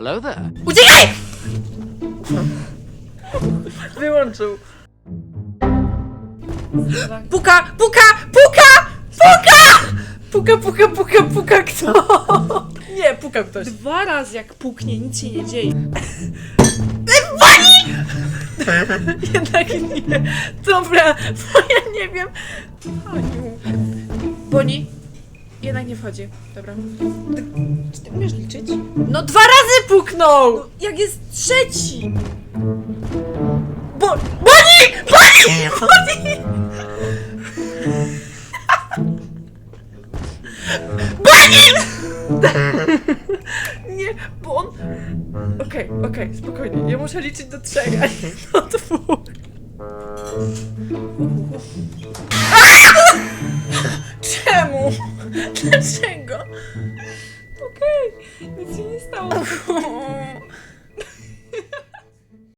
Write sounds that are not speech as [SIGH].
Hello there. Uciekaj! Wyłączył. Puka, puka, puka! Puka! Puka, puka, puka, puka, kto? Nie, puka ktoś. Dwa razy jak puknie, nic się nie dzieje. Jednak nie. Dobra, bo ja nie wiem. Aniu. Boni? Jednak nie wchodzi. Dobra. Ty, czy ty umiesz liczyć? No dwa razy puknął! No, jak jest trzeci! Bo... Boni! Boni! Boni! Boni! [LAUGHS] Nie, bo on... Okej, okej, spokojnie. Ja muszę liczyć do trzech, a nie do dwóch. Dlaczego? Okej, nic się nie stało.